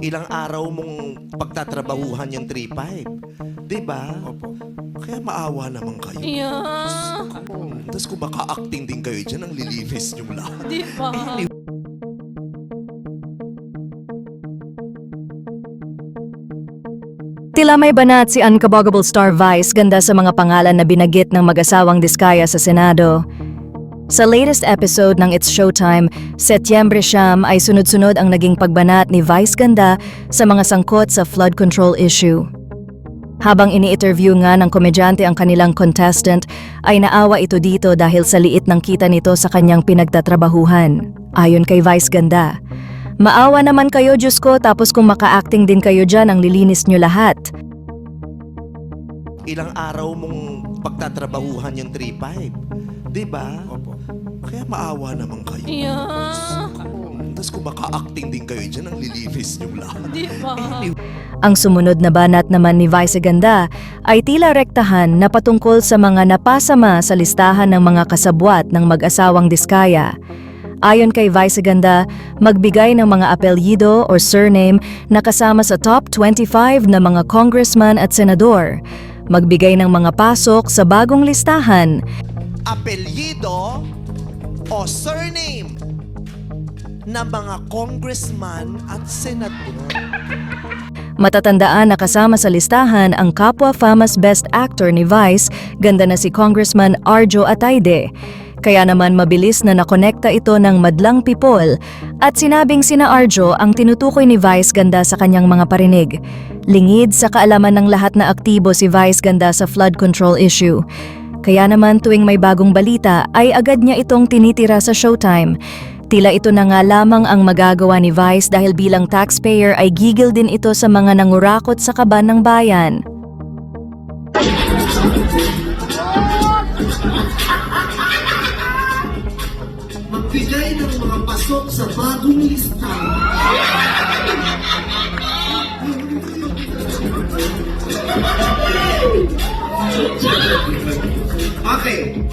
ilang araw mong pagtatrabahuhan yung 3-5. Di ba? Opo. Kaya maawa naman kayo. Yeah. Tapos kung maka-acting din kayo dyan, ang lilinis nyo lahat. Di ba? Tila may banat si Uncabogable Star Vice ganda sa mga pangalan na binagit ng mag-asawang diskaya sa Senado. Sa latest episode ng It's Showtime, Setyembre Siyam ay sunod-sunod ang naging pagbanat ni Vice Ganda sa mga sangkot sa flood control issue. Habang ini-interview nga ng komedyante ang kanilang contestant, ay naawa ito dito dahil sa liit ng kita nito sa kanyang pinagtatrabahuhan. Ayon kay Vice Ganda, Maawa naman kayo, Diyos ko, tapos kung maka-acting din kayo dyan, ang lilinis nyo lahat. Ilang araw mong pagtatrabahuhan yung 3-5. Di ba? Opo. Kaya maawa naman kayo. Yeah. Tapos kung maka-acting din kayo dyan, ang lilinis nyo lahat. Di ba? Ang sumunod na banat naman ni Vice Ganda ay tila rektahan na patungkol sa mga napasama sa listahan ng mga kasabwat ng mag-asawang diskaya. Ayon kay Vice Ganda, magbigay ng mga apelyido or surname na kasama sa top 25 na mga congressman at senador. Magbigay ng mga pasok sa bagong listahan Apelyido o surname ng mga congressman at senador. Matatandaan na kasama sa listahan ang kapwa Famas Best Actor ni Vice, ganda na si Congressman Arjo Atayde. Kaya naman mabilis na nakonekta ito ng madlang people at sinabing sina Arjo ang tinutukoy ni Vice ganda sa kanyang mga parinig. Lingid sa kaalaman ng lahat na aktibo si Vice ganda sa flood control issue. Kaya naman tuwing may bagong balita ay agad niya itong tinitira sa showtime. Tila ito na nga lamang ang magagawa ni Vice dahil bilang taxpayer ay gigil din ito sa mga nangurakot sa kaban ng bayan. magbigay ng mga pasok sa bagong lista. Okay,